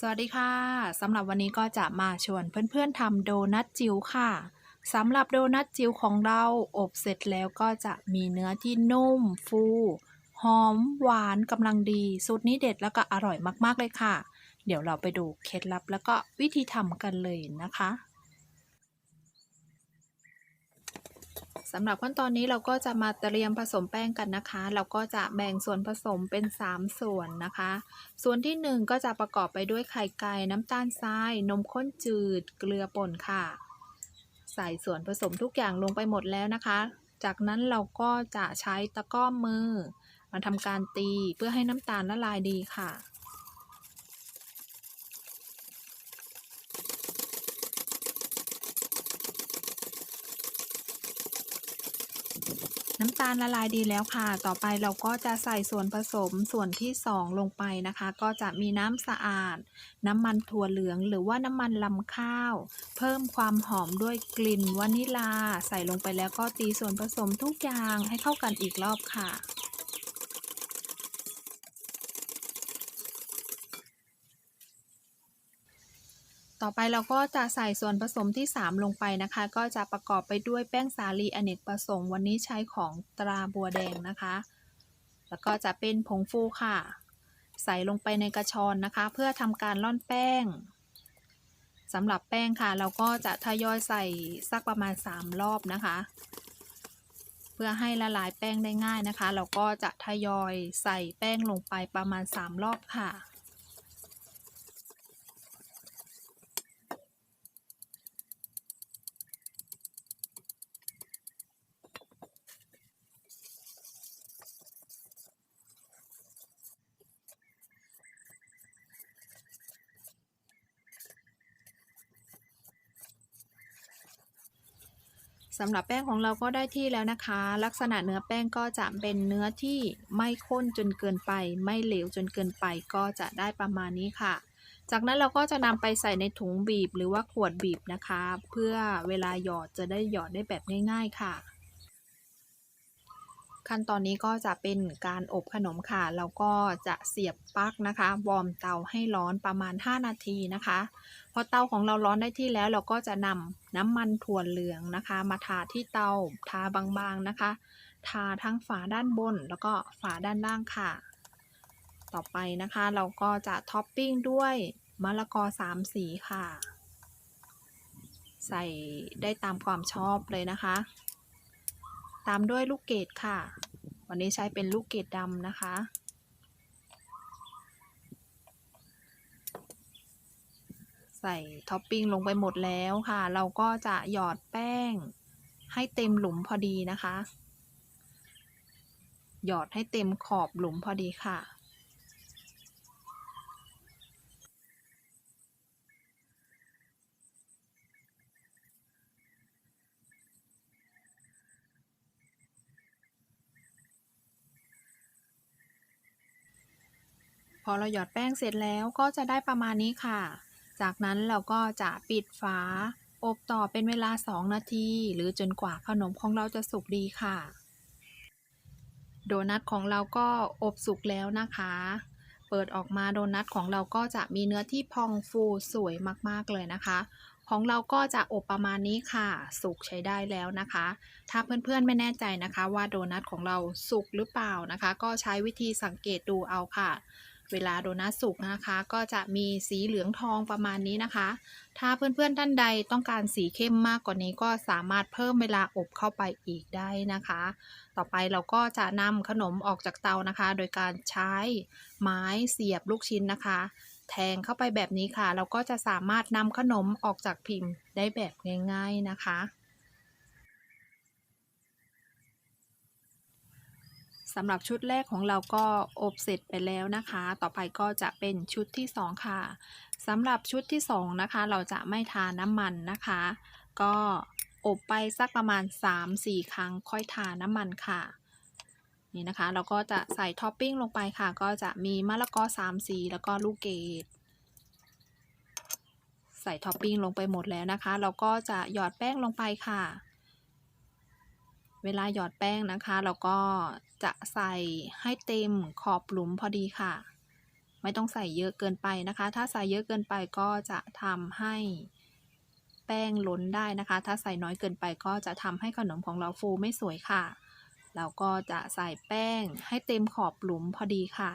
สวัสดีค่ะสำหรับวันนี้ก็จะมาชวนเพื่อนๆทำโดนัทจิ๋วค่ะสำหรับโดนัทจิ๋วของเราอบเสร็จแล้วก็จะมีเนื้อที่นุ่ม ฟูหอม หวานกำลังดีสูตรนี้เด็ดแล้วก็อร่อยมากๆเลยค่ะ เดี๋ยวเราไปดูเคล็ดลับแล้วก็วิธีทำกันเลยนะคะ สำหรับขั้นตอนนี้เราก็จะมาเตรียมผสมแป้งกันนะคะ เราก็จะแบ่งส่วนผสมเป็น 3 ส่วนนะคะ ส่วนที่ 1 ก็จะประกอบไปด้วยไข่ไก่น้ำตาลทราย นมข้นจืด เกลือป่นค่ะ ใส่ส่วนผสมทุกอย่างลงไปหมดแล้วนะคะ จากนั้นเราก็จะใช้ตะกร้อมือ มาทำการตีเพื่อให้น้ำตาลละลายดีค่ะ น้ำตาลละลายดีแล้วค่ะ ต่อไปเราก็จะใส่ส่วนผสมส่วนที่ 2 ลงไปนะคะ ก็จะมีน้ำสะอาด น้ำมันถั่วเหลืองหรือว่าน้ำมันลำข้าว เพิ่มความหอมด้วยกลิ่นวานิลา ใส่ลงไปแล้วก็ตีส่วนผสมทุกอย่างให้เข้ากันอีกรอบค่ะ ต่อไปเราก็จะใส่ส่วนผสมที่ 3 ลงไปนะคะ ก็จะประกอบไปด้วยแป้งสาลีอเนกประสงค์วันนี้ใช้ของตราบัวแดงนะคะ แล้วก็จะเป็นผงฟูค่ะ ใส่ลงไปในกระชอนนะคะ เพื่อทำการร่อนแป้งสำหรับแป้งค่ะ เราก็จะทยอยใส่สักประมาณ 3 รอบนะคะ เพื่อให้ละลายแป้งได้ง่ายนะคะ เราก็จะทยอยใส่แป้งลงไปประมาณ 3 รอบค่ะ สำหรับแป้งของเราก็ได้ที่แล้วนะคะ ลักษณะเนื้อแป้งก็จะเป็นเนื้อที่ไม่ข้นจนเกินไป ไม่เหลวจนเกินไปก็จะได้ประมาณนี้ค่ะ จากนั้นเราก็จะนำไปใส่ในถุงบีบหรือว่าขวดบีบนะคะ เพื่อเวลาหยอดจะได้หยอดได้แบบง่าย ๆ ค่ะ ขั้นตอนนี้ก็จะเป็นการอบขนมค่ะเราก็จะเสียบปลั๊กนะคะ วอร์มเตาให้ร้อนประมาณ 5 นาทีนะคะ พอเตาของเราร้อนได้ที่แล้ว เราก็จะนำน้ำมันถั่วเหลืองนะคะ มาทาที่เตาทาบางๆนะคะ ทาทั้งฝาด้านบน แล้วก็ฝาด้านล่างค่ะ ต่อไปนะคะ เราก็จะท็อปปิ้งด้วยมะละกอสามสีค่ะ ใส่ได้ตามความชอบเลยนะคะ ตามด้วยลูกเกดค่ะ วันนี้ใช้เป็นลูกเกดดำนะคะ ใส่ท็อปปิ้งลงไปหมดแล้วค่ะ เราก็จะหยอดแป้งให้เต็มหลุมพอดีนะคะ หยอดให้เต็มขอบหลุมพอดีค่ะ พอเราหยอดแป้งเสร็จแล้วก็จะได้ประมาณนี้ค่ะ จากนั้นเราก็จะปิดฝา อบต่อเป็นเวลา 2 นาที หรือจนกว่าขนมของเราจะสุกดีค่ะ โดนัทของเราก็อบสุกแล้วนะคะ เปิดออกมาโดนัทของเราก็จะมีเนื้อที่พองฟูสวยมากๆเลยนะคะของเราก็จะอบประมาณนี้ค่ะ สุกใช้ได้แล้วนะคะ ถ้าเพื่อนๆไม่แน่ใจนะคะ ว่าโดนัทของเราสุกหรือเปล่านะคะ ก็ใช้วิธีสังเกตดูเอาค่ะ เวลาโดนัทสุกนะคะ ก็จะมีสีเหลืองทองประมาณนี้นะคะ ถ้าเพื่อนๆท่านใดต้องการสีเข้มมากกว่านี้ก็สามารถเพิ่มเวลาอบเข้าไปอีกได้นะคะ ต่อไปเราก็จะนำขนมออกจากเตานะคะ โดยการใช้ไม้เสียบลูกชิ้นนะคะ แทงเข้าไปแบบนี้ค่ะ เราก็จะสามารถนำขนมออกจากพิมพ์ได้แบบง่าย ๆนะคะ สำหรับชุดแรกของเราก็อบเสร็จไปแล้วนะคะ ต่อไปก็จะเป็นชุดที่2ค่ะสำหรับชุดที่2นะคะ เราจะไม่ทาน้ำมันนะคะ ก็อบไปสักประมาณ 3-4 ครั้งค่อยทาน้ำมันค่ะนี่นะคะเราก็จะใส่ท็อปปิ้งลงไปค่ะ ก็จะมีมะละกอ3สีแล้วก็ลูกเกดใส่ท็อปปิ้งลงไปหมดแล้วนะคะ เราก็จะหยอดแป้งลงไปค่ะ เวลาหยอดแป้งนะคะ เราก็จะใส่ให้เต็มขอบหลุมพอดีค่ะ ไม่ต้องใส่เยอะเกินไปนะคะ ถ้าใส่เยอะเกินไปก็จะทำให้แป้งล้นได้นะคะ ถ้าใส่น้อยเกินไปก็จะทำให้ขนมของเราฟูไม่สวยค่ะ เราก็จะใส่แป้งให้เต็มขอบหลุมพอดีค่ะ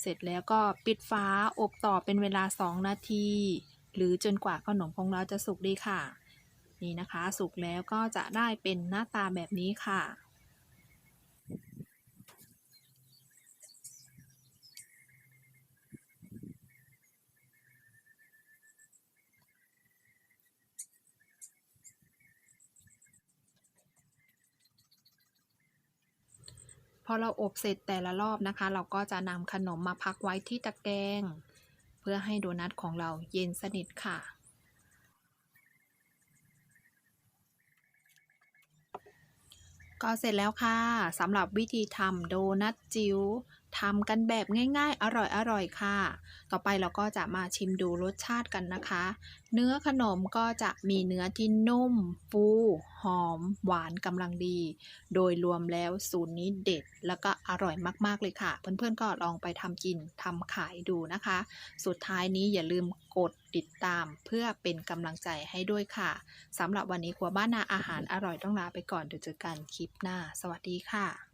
เสร็จแล้วก็ปิดฝาอบต่อเป็นเวลา 2 นาที หรือจนกว่าขนมของเราจะสุกดีค่ะ นี่นะคะสุกแล้วก็จะได้เป็นหน้าตาแบบนี้ค่ะ พอเราอบเสร็จแต่ละรอบนะคะ เราก็จะนำขนมมาพักไว้ที่ตะแกรง เพื่อให้โดนัทของเราเย็นสนิทค่ะ ก็เสร็จแล้วค่ะสำหรับวิธีทำโดนัทจิ๋ว ทำกันแบบง่ายๆ อร่อยๆ ค่ะ ต่อไปเราก็จะมาชิมดูรสชาติกันนะคะ เนื้อขนมก็จะมีเนื้อที่นุ่ม ฟู หอม หวานกำลังดี โดยรวมแล้วสูตรนี้เด็ด แล้วก็อร่อยมากๆเลยค่ะ เพื่อนๆก็ลองไปทำกินทำขายดูนะคะ สุดท้ายนี้อย่าลืมกดติดตามเพื่อเป็นกำลังใจให้ด้วยค่ะสำหรับวันนี้ครัวบ้านนาอาหารอร่อยต้องลาไปก่อนเดี๋ยวเจอกันคลิปหน้า สวัสดีค่ะ